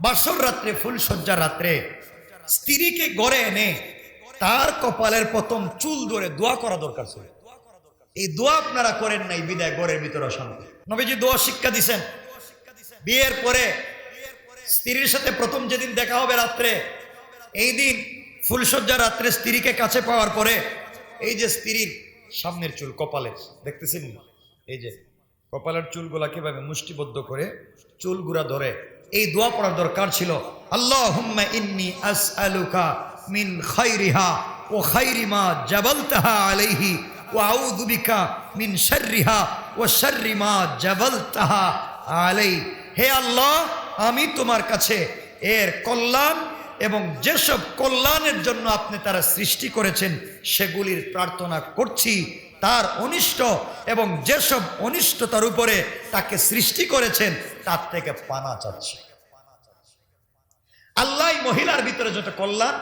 বাসর রাত্রে ফুলসজ্জা রাত্রে স্ত্রীকে গড়ে এনে তার কপালের প্রথম চুল ধরে দোয়া করা দরকার ছিল। এই দোয়া আপনারা করেন নাই, বিদায়, গড়ের ভিতরে অশান্তি নবীজি দোয়া শিক্ষা দিছেন। বিয়ের পরে স্ত্রীর সাথে প্রথম যেদিন দেখা হবে রাত্রে, এই দিন ফুলসজ্জা রাত্রে স্ত্রীকে কাছে পাওয়ার পরে এই যে স্ত্রীর সামনের চুল, কপালের, দেখতেছেন? এই যে কপালের চুলগুলা কীভাবে মুষ্টিবদ্ধ করে চুলগুলা ধরে এই দোয়া পড়ার দরকার ছিল। আল্লাহ ইন্নি আসআলুকা মিন খাইরিহা ও খাইরিমা জাবালতাহা আলাইহি ও আউযু বিকা মিন শাররিহা ও শাররি মা জাবালতাহা আলাই। হে আল্লাহ, আমি তোমার কাছে এর কল্যাণ এবং যেসব কল্যাণের জন্য আপনি তারা সৃষ্টি করেছেন, সেগুলির প্রার্থনা করছি। তার অনিষ্ট এবং যেসব অনিষ্টতার উপরে তাকে সৃষ্টি করেছেন, তার থেকে পানা চাচ্ছি আল্লাহ মহিলার ভিতরে যত কল্যাণ,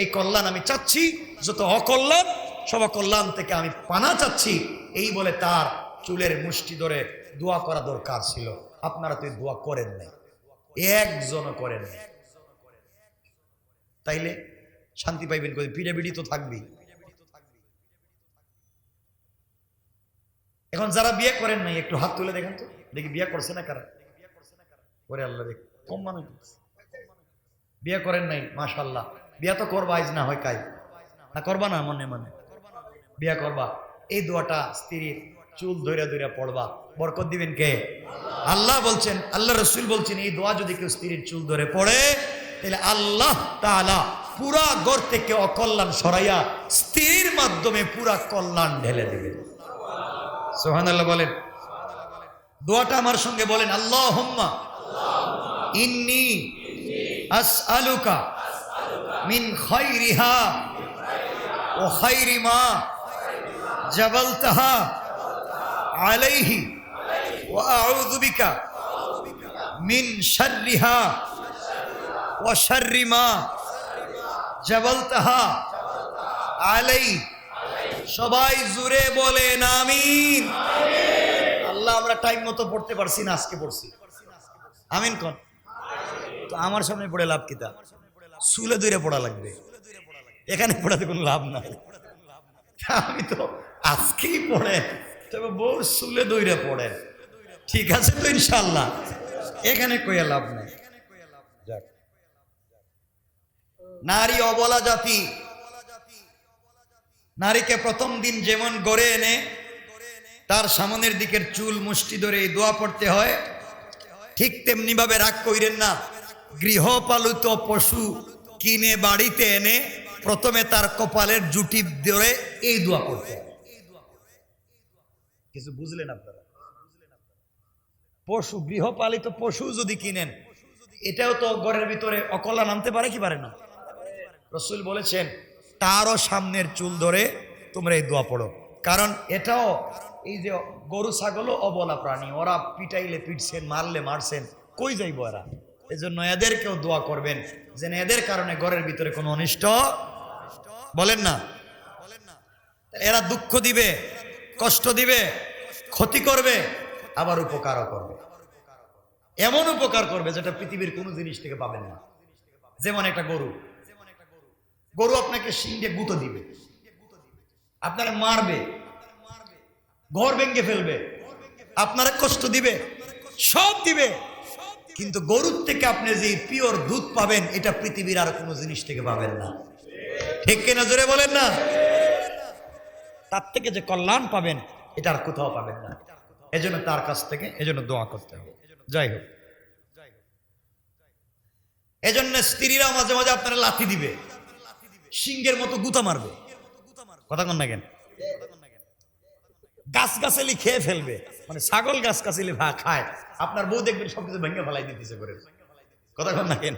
এই কল্যাণ আমি চাচ্ছি, যত অকল্যাণ, সব অকল্যাণ থেকে আমি পানা চাচ্ছি, এই বলে তার চুলের মুষ্টি ধরে দোয়া করা দরকার ছিল। আপনারা তো এই দোয়া করেন নাই। একজনও করেন নাই। তাইলে শান্তি পাইবেন করে পিড়াপিড়ি তো থাকবেই। এখন যারা বিয়ে করেন নাই, একটু হাত তুলে দেখেন তো। দেখি বিয়ে করছে না কারা? ওরে আল্লাহ দেখ কম মানুষ বিয়ে করেন নাই মাশাল্লাহ বিয়া তো করবা, আইজ না হয় কাই না করবা না, মনে মনে। বিয়া করবা। এই দোয়াটা স্ত্রীর চুল ধরে ধরে পড়বা। বরকত দিবেন কে? আল্লাহ বলছেন, আল্লাহ রসুল বলছেন, এই দোয়া যদি কেউ স্ত্রীর চুল ধরে পড়ে, তাহলে আল্লাহ তাআলা পুরা গড় থেকে অকল্যাণ সরাইয়া স্ত্রীর মাধ্যমে পুরা কল্যাণ ঢেলে দেবেন। সোহান আল্লাহ বলেন। দোয়াটা আমার সঙ্গে বলেন আল্লাহ হোম্মা ইন্নি আস আলুকা মিন খাইরিহা ও খাইরি মা জাবালতাহা আলাইহি ওয়া আউযু বিকা মিন শাররিহা ওয়া শাররি মা জাবালতাহা আলাই সবাই জুড়ে বলেন, আমিন। আল্লাহ, আমরা টাইম মতো পড়তে পারছি না, আজকে পড়ছি। আমিন কোন? তো আমার সামনে পড়ে লাভ কিতা সুলে দূরে পড়া লাগবে। এখানে পড়াতে কোনো লাভ নাই। আমি তো আজকেই পড়ে। তবে বউ সুলে দইরে পড়ে। ঠিক আছে তো ইনশাল্লাহ এখানে কইয়া লাভ নাই। নারী অবলা জাতি। নারীকে প্রথম দিন যেমন গড়ে এনে, তার সামনের দিকের চুল মুষ্টি ধরে এই দোয়া পড়তে হয়। ঠিক তেমনি ভাবে রাগ কইরেন না, গৃহপালিত পশু কিনে বাড়িতে এনে প্রথমে তার কপালের জুটি ধরে এই দোয়া হয়। কিছু বুঝলেন আপনারা? পশু, গৃহপালিত পশু যদি কিনেন, এটাও তো ঘরের ভিতরে অকল্যাণ আনতে পারে কি পারে না? রসুল বলেছেন তারও সামনের চুল ধরে তোমরা এই দোয়া পড়ো। কারণ এটাও এই যে গরু, ছাগলও অবলা প্রাণী, ওরা পিটাইলে পিটছেন, মারলে মারছেন, কই যাইব এরা? এই জন্য এদেরকেও দোয়া করবেন যেন এদের কারণে ঘরের ভিতরে কোনো অনিষ্ট বলেন না। এরা দুঃখ দিবে, কষ্ট দিবে, ক্ষতি করবে, আবার উপকারও করবে। এমন উপকার করবে যেটা পৃথিবীর কোনো জিনিস থেকে পাবেন না। যেমন একটা গরু গরু আপনাকে সিংহে গুঁতো দিবে। আপনারা মারবে। ঘর ভেঙে ফেলবে। আপনারা কষ্ট দিবে। সব দিবে। কিন্তু গরুর থেকে আপনি যে পিওর দুধ পাবেন, এটা পৃথিবীর আর কোনো জিনিস থেকে পাবেন না। ঠিক কিনা জোরে বলেন না? তার থেকে যে কল্যাণ পাবেন, এটা আর কোথাও পাবেন না। এজন্য তার কাছ থেকে, এজন্য দোয়া করতে হবে। যাই হোক। এজন্য স্ত্রীরা মাঝে মাঝে আপনারা লাথি দিবে। সিংহের মতো গুতা মারবে। কথা কন না কেন? গাছ গাছালি খেয়ে ফেলবে। মানে ছাগল গাছ গাছালি খায়। আপনার বউ দেখবেন সব কিছু ভেঙে ফেলাই দিতেছে করে কথা কন না কেন?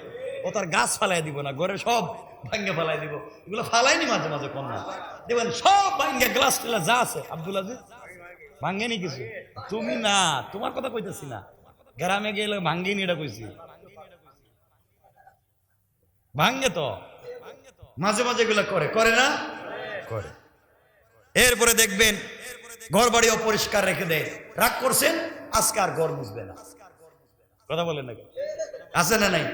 ও তার গাছ ফালাই দিব না, ঘরে সব ভাঙ্গে ফালাই দিব। এগুলো ফালাইনি মাঝে মাঝে কোন না। দেখবেন সব ভাঙ্গে, গ্লাস টেলা যা আছে। আব্দুল আজিজ? ভাঙ্গেনি কিছু? তুমি না, তোমার কথা কইতেছি না। গ্রামে গেলে ভাঙ্গেনি এটা কইছি। ভাঙ্গে তো। মাঝে মাঝে এগুলো করে করে না? করে। এরপরে দেখবেন ঘর বাড়ি অপরিষ্কার রেখে দেয়। রাগ করছেন, আজকে আর ঘর মুছবে না। কথা বলেন না কেন? আছে না নাই?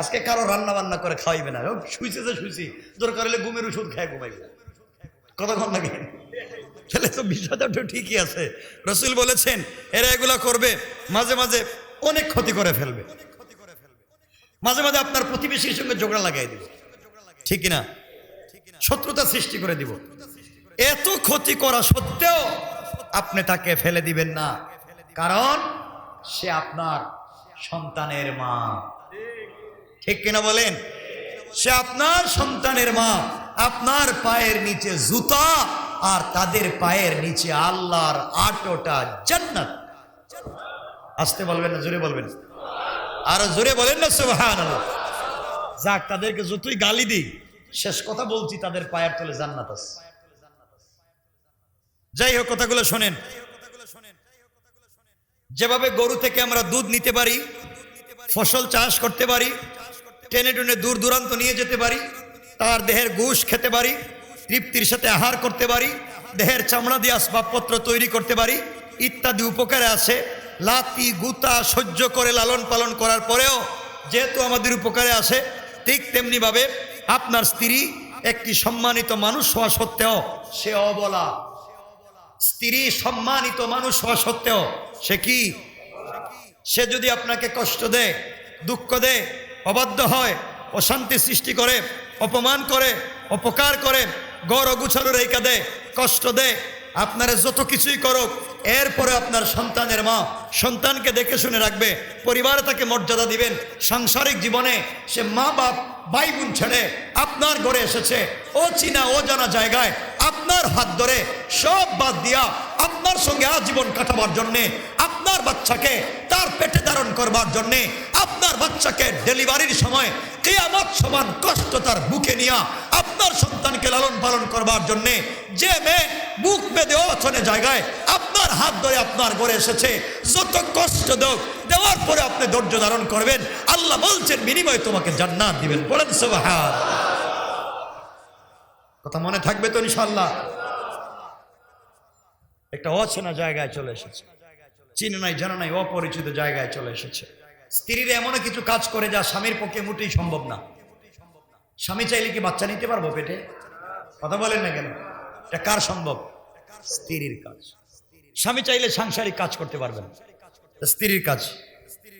আজকে কারও রান্না বান্না করে খাওয়াইবে না। শুইছে যে শুইছি। দরকার হলে ঘুমের ওষুধ খায় ঘুমাইবে। কতক্ষণ লাগে তাহলে তো বিষয়টা ঠিকই আছে। রসুল বলেছেন, এরা এগুলা করবে, মাঝে মাঝে অনেক ক্ষতি করে ফেলবে। মাঝে মাঝে আপনার প্রতিবেশীর সঙ্গে ঝগড়া লাগাই দিব। ঠিক না শত্রুতা সৃষ্টি করে দিব। এত ক্ষতি করা সত্ত্বেও আপনি তাকে ফেলে দিবেন না। কারণ সে আপনার সন্তানের মা। ঠিক কিনা বলেন? সে আপনার সন্তানের মা। আপনার পায়ের নিচে জুতা আর তাদের পায়ের নিচে আল্লাহর আটোটা জান্নাত। আসতে বলবেন না, জোরে বলবেন। আর জোরে বলেন না সুবহান যাক, তাদেরকে যতই গালি দিই, শেষ কথা বলছি, তাদের পায়ের তলে জান্নাত আছে। যাই হোক, কথাগুলো শোনেন। যেভাবে গরু থেকে আমরা দুধ নিতে পারি, ফসল চাষ করতে পারি, টেনে টেনে দূর দূরান্ত নিয়ে যেতে পারি, তার দেহের গোশ খেতে পারি, তৃপ্তির সাথে আহার করতে পারি, দেহের চামড়া দিয়ে আসবাবপত্র তৈরি করতে পারি, ইত্যাদি উপকারে আছে। লাতি গুতা সহ্য করে লালন পালন করার পরেও যেহেতু আমাদের উপকারে আসে ঠিক তেমনিভাবে আপনার স্ত্রী একটি সম্মানিত মানুষ হওয়া সত্ত্বেও সে অবলা। স্ত্রী সম্মানিত মানুষ হওয়া সত্ত্বেও সে কি? সে যদি আপনাকে কষ্ট দেয়, দুঃখ দেয়, অবাধ্য হয়, অশান্তি সৃষ্টি করে, অপমান করে, অপকার করে, গড় অগুছালো রেখা দেয়, কষ্ট দেয় আপনারা যত কিছুই করুক, এরপরে আপনার সন্তানের মা সন্তানকে দেখে শুনে রাখবে, পরিবারে তাকে মর্যাদা দিবেন, সাংসারিক জীবনে সে মা বাপ, ভাই বোন ছেড়ে আপনার ঘরে এসেছে ও চিনা ও জানা জায়গায় আপনার হাত ধরে সব বাদ দিয়া আপনার সঙ্গে আজীবন কাটাবার জন্যে, আপনার বাচ্চাকে তার পেটে ধারণ করবার জন্যে, আপনার বাচ্চাকে ডেলিভারির সময় কেয়ামত সমান কষ্ট তার বুকে নিয়া আপনার সন্তানকে লালন পালন করবার জন্যে যে মেয়ে বুক বেঁধে অচনে জায়গায় আপনার হাত ধরে আপনার ঘরে এসেছে, যত কষ্ট দেও দেওয়ার পরে আপনি ধৈর্য ধারণ করবেন। আল্লাহ বলছেন, বিনিময়ে তোমাকে জান্নাত দিবেন। বলেন সুবহান কথা মনে থাকবে তো ইনশাল্লাহ একটা অচেনা জায়গায় চলে এসেছে। চিনে নাই, জানা নাই, অপরিচিত জায়গায় চলে এসেছে। স্ত্রীরা এমন কিছু কাজ করে যা স্বামীর পক্ষে মোটেই সম্ভব না। স্বামী চাইলে কি বাচ্চা নিতে পারব পেটে? কথা বলেন না কেন? এটা কার সম্ভব? স্ত্রীর কাজ। স্বামী চাইলে সাংসারিক কাজ করতে পারবেন। স্ত্রীর কাজ।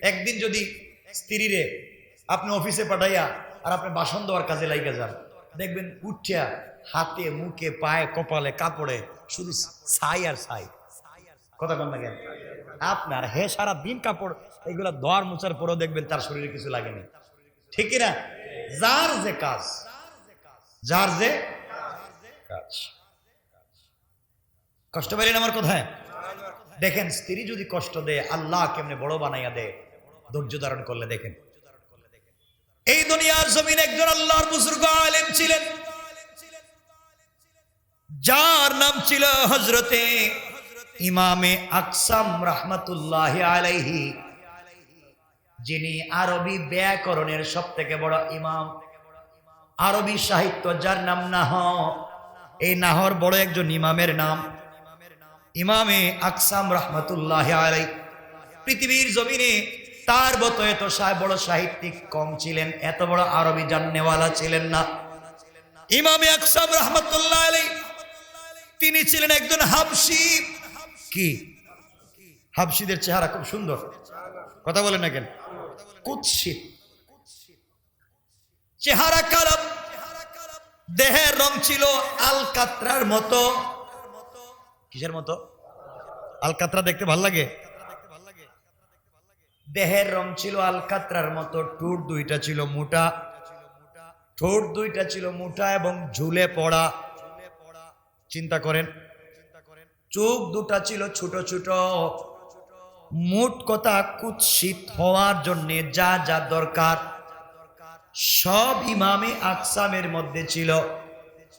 একদিন যদি স্ত্রীরে আপনি অফিসে পাঠাইয়া আর আপনি বাসন দেওয়ার কাজে লাইগা যান, দেখবেন উঠিয়া হাতে, মুখে, পায়ে, কপালে, কাপড়ে শুধু ছাই আর ছাই। কথা কন না কেন? আপনার হে সারা দিন কাপড় এগুলো দোয়ার মুচার পরেও দেখবেন তার শরীরে কিছু লাগেনি। ঠিক না যার যে কাজ, যার যে কাজ। কষ্ট পাইলেন আমার কোথায়? দেখেন, স্ত্রী যদি কষ্ট দেয়, আল্লাহ কেমনে বড় বানাইয়া দেয়? ধৈর্য ধারণ করলে দেখেন। এই দুনিয়ার জমিন একজন আল্লাহর বুজুর্গ আলেম ছিলেন। যার নাম ছিল হজরতে ইমামে আকসাম রহমতুল্লাহ আলাইহি। যিনি আরবি ব্যাকরণের সব থেকে বড় ইমাম। আরবি সাহিত্য যার নাম না নাহ এই নাহর বড় একজন ইমামের নাম। ইমামে আকসাম রহমতুল্লাহ আলাই পৃথিবীর জমিনে তার মতো এত বড় সাহিত্যিক কম ছিলেন, এত বড় আরবি জাননেওয়ালা ছিলেন না। ইমামে আকসাম রহমতুল্লাহ আলাই তিনি ছিলেন একজন হাবসি কি? হাবসিদের চেহারা খুব সুন্দর। কথা বলেন না কেন? কুৎসিত। চেহারা খারাপ। দেহের রং ছিল আলকাত্রার মতো। কিসের মতো? আলকাত্রা দেখতে ভালো লাগে? দেহের রং ছিল আলকাত্রার মতো, ঠোঁট দুইটা ছিল মোটা। ঠোঁট দুইটা ছিল মোটা এবং ঝুলে পড়া। চিন্তা করেন, চোখ দুটা ছিল ছোট ছোট। মোট কথা কুৎসিত হওয়ার জন্য যা যা দরকার। সব ইমামে আকসামের মধ্যে ছিল।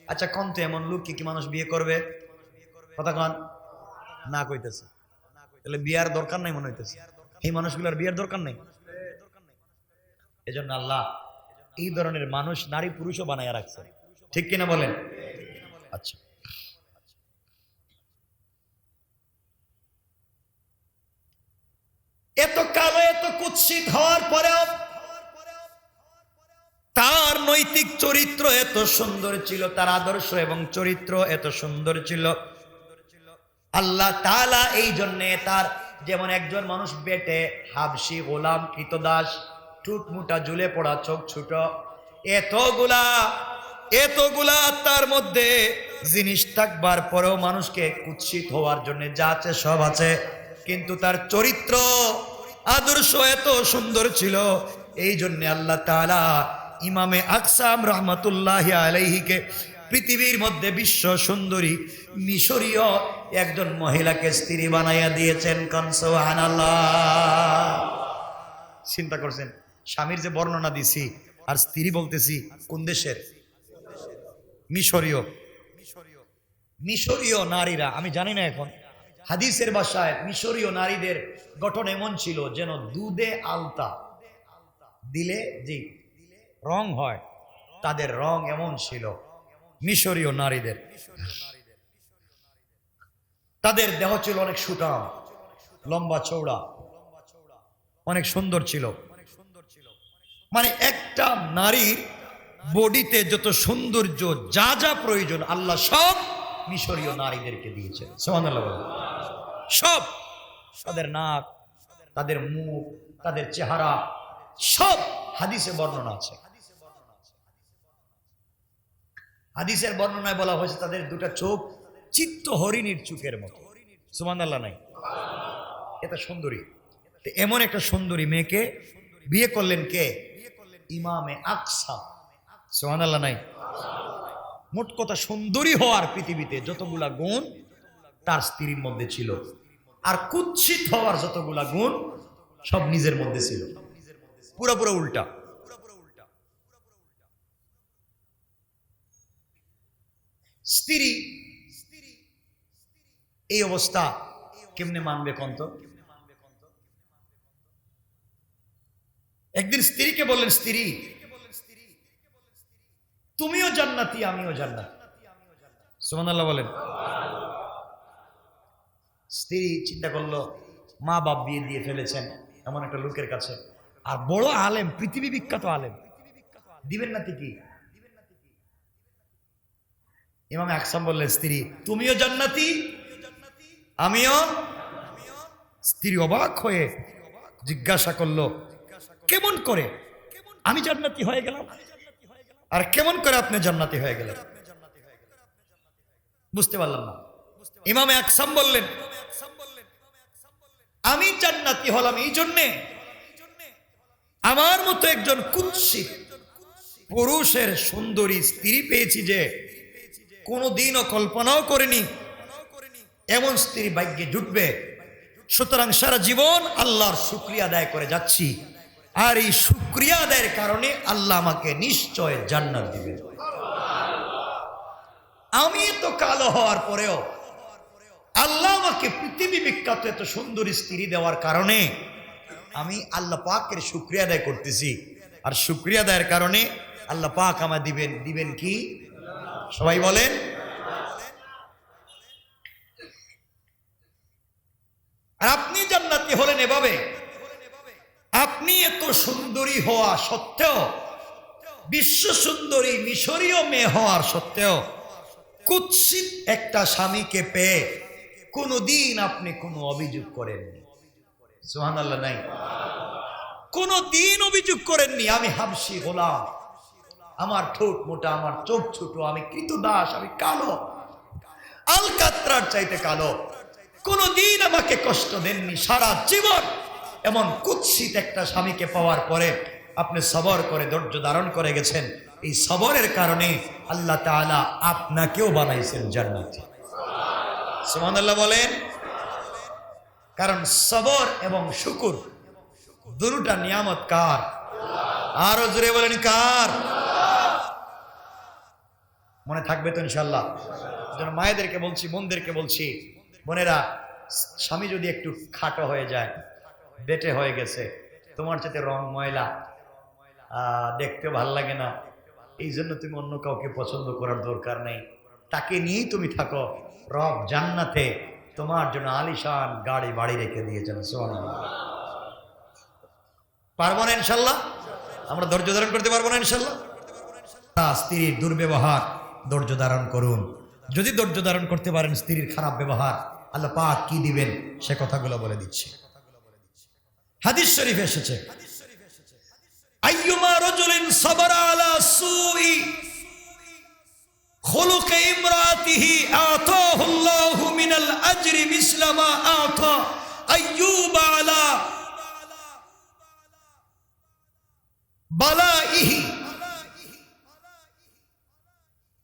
আচ্ছা কন তো এমন লোক কি কি মানুষ বিয়ে করবে? কথা কন। না কইতেছে। তাহলে বিয়ার দরকার নাই মনে হইতেছে। এই মানুষগুলোর বিয়ার দরকার নেই। এজন্য আল্লাহ এই ধরনের মানুষ নারী পুরুষও বানায় রাখছে। ঠিক কিনা বলেন? আচ্ছা। এত কালো, এত কুৎসিত হওয়ার পরেও নৈতিক চরিত্র এত সুন্দর ছিল, তার আদর্শ এবং চরিত্র এত সুন্দর ছিল। আল্লাহ তাআলা এই জন্যে তার যেমন একজন মানুষ বেটে হাবসি গোলাম, কৃতদাস, ঠুট মুটা, ঝুলে পড়া, চোখ ছোট এতগুলা এতগুলা তার মধ্যে জিনিস থাকবার পরেও মানুষকে কুৎসিত হওয়ার জন্য যা আছে সব আছে। কিন্তু তার চরিত্র, আদর্শ এত সুন্দর ছিল, এই জন্য আল্লাহ তাআলা ইমামে আকসাম রহমতুল্লাহ আলাইহিকে পৃথিবীর মধ্যে বিশ্ব সুন্দরী মিশরীয় একজন মহিলাকে স্ত্রী বানাইয়া দিয়েছেন কনসোহান চিন্তা করছেন, স্বামীর যে বর্ণনা দিছি আর স্ত্রী বলতেছি কোন দেশের? মিশরীয়। মিশরীয় নারীরা, আমি জানি না এখন, হাদিসের বাসায় মিশরীয় নারীদের গঠন এমন ছিল যেন দুধে আলতা, দিলে জি রং হয়। তাদের রং এমন ছিল, মিশরীয় নারীদের। তাদের দেহ ছিল অনেক সুটাম লম্বা চৌড়া অনেক সুন্দর ছিল। মানে একটা নারীর বডিতে যত সৌন্দর্য, যা যা প্রয়োজন, আল্লাহ সব মিশরীয় নারীদেরকে বলেন। সব। তাদের নাক, তাদের মুখ, তাদের চেহারা, সব হাদিসে বর্ণনা আছে। হাদিসের বর্ণনায় বলা হয়েছে, তাদের দুটা চোখ চিত্ত হরিণীর চোখের মতো। সুমান আল্লাহ নাই? এটা সুন্দরী। এমন একটা সুন্দরী মেয়েকে বিয়ে করলেন কে? ইমামে আকসা। সুমান আল্লাহ নাই? মোট কথা সুন্দরী হওয়ার পৃথিবীতে যতগুলা গুণ তার স্ত্রীর মধ্যে ছিল। আর কুৎসিত হওয়ার যতগুলা গুণ সব নিজের মধ্যে ছিল। পুরোপুরো উল্টা। স্ত্রী, এই অবস্থা কেমনে মানবে কন্ত? একদিন স্ত্রীকে বললেন, স্ত্রী, তুমিও জান্নাতি, আমিও জান্নাতি। সুমান আল্লাহ বলেন। স্ত্রী চিন্তা করল, মা বাপ বিয়ে দিয়ে ফেলেছেন এমন একটা লোকের কাছে। আর বড় আলেম, পৃথিবী বিখ্যাত আলেম। দিবেন নাতি কি ইমাম আকসাম বললেন, স্ত্রী, তুমিও জান্নাতি? আমিও? স্ত্রী অবাক হয়ে জিজ্ঞাসা করল, কেমন করে? আমি জান্নাতি হয়ে গেলাম। আর কেমন করে আপনি জান্নাতি হয়ে গেলেন? বুঝতে পারলাম না। ইমামে আকসাম বললেন, আমি জান্নাতি হলাম এই জন্যে আমার মতো একজন কুৎসিত, পুরুষের সুন্দরী স্ত্রী পেয়েছি যে কোনোদিনও কল্পনাও করেনি এমন স্ত্রী ভাগ্যে জুটবে। সুতরাং সারা জীবন আল্লাহর শুক্রিয়া আদায় করে যাচ্ছি। আর এই শুক্রিয়া আদায়ের কারণে আল্লাহ আমাকে নিশ্চয় জান্নাত দিবেন আমি তো কালো হওয়ার পরেও আল্লাহ আমাকে পৃথিবী বিখ্যাত এত সুন্দরী স্ত্রী দেওয়ার কারণে আমি আল্লাহ পাকের শুক্রিয়া আদায় করতেছি। আর শুক্রিয়া আদায়ের কারণে আল্লাহ পাক আমার দিবেন দিবেন কি? সবাই বলেন। আর আপনি জান্নাতি হলেন এভাবে। আপনি এত সুন্দরী হওয়া সত্ত্বেও, বিশ্ব সুন্দরী, মিশরীয় মেয়ে হওয়ার সত্ত্বেও, কুৎসিত একটা স্বামীকে পেয়ে কোনোদিন আপনি কোনো অভিযোগ করেননি। সোহান আল্লাহ নাই। কোনো দিন অভিযোগ করেননি, আমি হাবসি হলাম আমার ঠোঁট মোটা, আমার চোখ ছোট, আমি কৃতদাস, আমি কালো। আলকাত্রার চাইতে কালো। কোনোদিন আমাকে কষ্ট দেননি সারা জীবন। এমন কুৎসিত একটা স্বামীকে পাওয়ার পরে আপনি সবর করে ধৈর্য ধারণ করে গেছেন। এই সবরের কারণে আল্লাহ তাআলা আপনাকেও বানাইছেন জান্নাতি। সুবহানাল্লাহ বলেন। কারণ সবর এবং শুকুর দুটা নিয়ামত কার? আরও জোরে বলেন কার? মনে থাকবে তো ইনশাল্লাহ যেন মায়েদেরকে বলছি, বোনদেরকে বলছি, বোনেরা, স্বামী যদি একটু খাটো হয়ে যায়, বেটে হয়ে গেছে, তোমার সাথে রং ময়লা দেখতে ভালো লাগে না। এই জন্য তুমি অন্য কাউকে পছন্দ করার দরকার নেই। তাকে নিয়েই তুমি থাকো। রব জান্নাতে তোমার জন্য আলিশান গাড়ি বাড়ি রেখে দিয়েছেন সোহান পারব না ইনশাল্লাহ আমরা ধৈর্য ধারণ করতে পারব না ইনশাল্লাহ স্ত্রীর দুর্ব্যবহার ধৈর্য ধারণ করুন যদি ধৈর্য ধারণ করতে পারেন স্ত্রীর খারাপ ব্যবহার আল্লাহ পাক কি দিবেন সে কথাগুলো বলে দিচ্ছি হাদিস শরীফ এসেছে আইয়ুমা রজুলিন সাবারা আলা সুই خلق امراته آتاه الله من الأجر مثل ما آتى أيوب على بلائه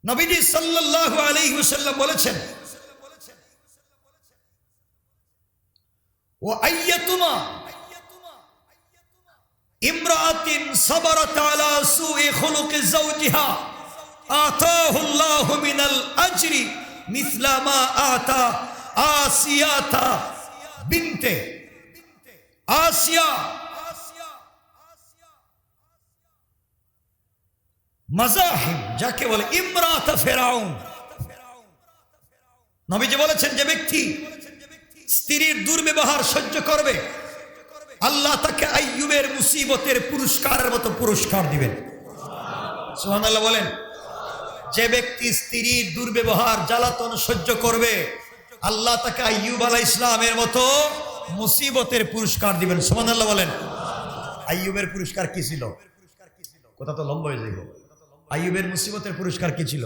নবীজি সাল্লাল্লাহু আলাইহি ওয়াসাল্লাম বলেছেন ও আইয়াতুমা ইমরাতিন সাবারাত আলা সুই খুলুক যাওজিহা, আতাহু আল্লাহু মিনাল আজরি মিসলা মা আতা আসিয়াতা বিনতে। আসিয়া মাজাহিম, যাকে বলে ইমরাত ফেরাউন। নবীজি বলেছেন যে ব্যক্তি স্ত্রীর দুর্ব্যবহার সহ্য করবে, আল্লাহ তাকে আইয়ুবের মুসিবতের পুরস্কারের মতো পুরস্কার দিবেন। সুবহানাল্লাহ বলেন, যে ব্যক্তি স্ত্রীর দুর্ব্যবহার জ্বালাতন সহ্য করবে, আল্লাহ তাকে আইয়ুব আলাহ ইসলামের মতো মুসিবতের পুরস্কার দিবেন। সুবহানাল্লাহ বলেন, আইয়ুবের পুরস্কার কি ছিল? কথা তো লম্বা হয়ে যাইব। আইয়ুবের মুসিবতের পুরস্কার কি ছিল?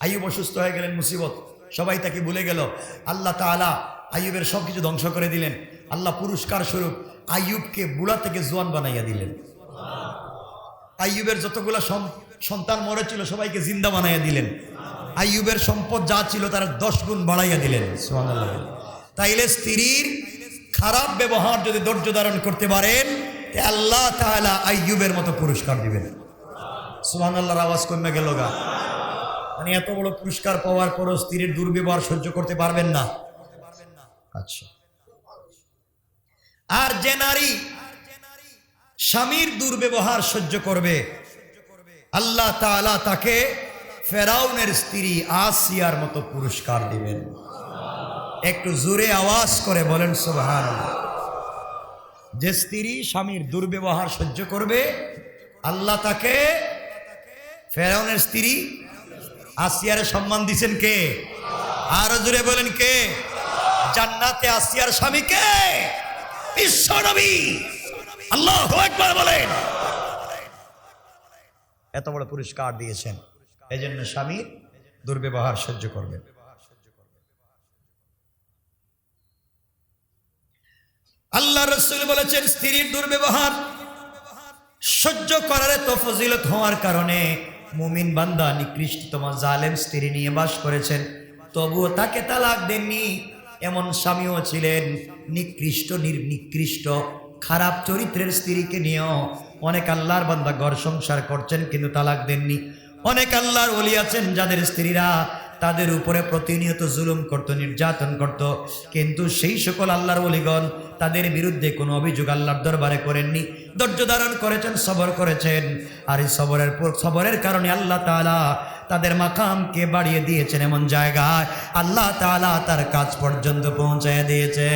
আইয়ুব অসুস্থ হয়ে গেলেন, মুসিবত। সবাই তাকে ভুলে গেল। আল্লাহ তাআলা আইয়ুবের সব কিছু ধ্বংস করে দিলেন। আল্লাহ পুরস্কার স্বরূপ আইয়ুবকে বুড়া থেকে জোয়ান বানাইয়া দিলেন। আইয়ুবের যতগুলা সন্তান মরেছিল সবাইকে জিন্দা বানাইয়া দিলেন। আইয়ুবের সম্পদ যা ছিল, তার দশ গুণ বাড়াইয়া দিলেন। তাইলে স্ত্রীর খারাপ ব্যবহার যদি ধৈর্য ধারণ করতে পারেন আল্লাহ তাআলা আইয়ুবের মতো পুরস্কার দিবেন। সুবহানাল্লাহর আওয়াজ কমে গেল গা। মানে এত বড় পুরস্কার পাওয়ার পরও স্ত্রীর দুর্ব্যবহার সহ্য করতে পারবেন না। আচ্ছা। আর যে নারী স্বামীর দুর্ব্যবহার সহ্য করবে, আল্লাহ তাআলা তাকে ফেরাউনের স্ত্রী আসিয়ার মতো পুরস্কার দিবেন। একটু জোরে আওয়াজ করে বলেন সুবহান যে স্ত্রী স্বামীর দুর্ব্যবহার সহ্য করবে, আল্লাহ তাকে ফেরাউনের স্ত্রী আসিয়ার সম্মান দিছেন কে? আরও জোরে বলেন কে? জান্নাতে আসিয়ার স্বামী কে? বলেন। এত বড় পুরস্কার দিয়েছেন। এই জন্য স্বামী দুর্ব্যবহার সহ্য করবেন। আল্লাহ রসুল বলেছেন, স্ত্রীর দুর্ব্যবহার সহ্য করার এত ফজিলত হওয়ার কারণে মুমিন বান্দা নিকৃষ্ট তোমার জালেম স্ত্রী নিয়ে বাস করেছেন। তবুও তাকে তালাক দেননি। এমন স্বামীও ছিলেন নিকৃষ্ট, নির্নিকৃষ্ট, খারাপ চরিত্রের স্ত্রীকে নিয়েও অনেক আল্লাহর বান্দা ঘর সংসার করছেন কিন্তু তালাক দেননি। অনেক আল্লাহর ওলি আছেন যাদের স্ত্রীরা তাদের উপরে প্রতিনিয়ত জুলুম করত, নির্যাতন করত। কিন্তু সেই সকল আল্লাহর অলিগণ তাদের বিরুদ্ধে কোনো অভিযোগ আল্লাহর দরবারে করেননি। ধৈর্য ধারণ করেছেন, সবর করেছেন। আর এই সবরের সবরের কারণে আল্লাহ তালা তাদের মাকামকে বাড়িয়ে দিয়েছেন এমন জায়গায়। আল্লাহ তালা তার কাজ পর্যন্ত পৌঁছায় দিয়েছে।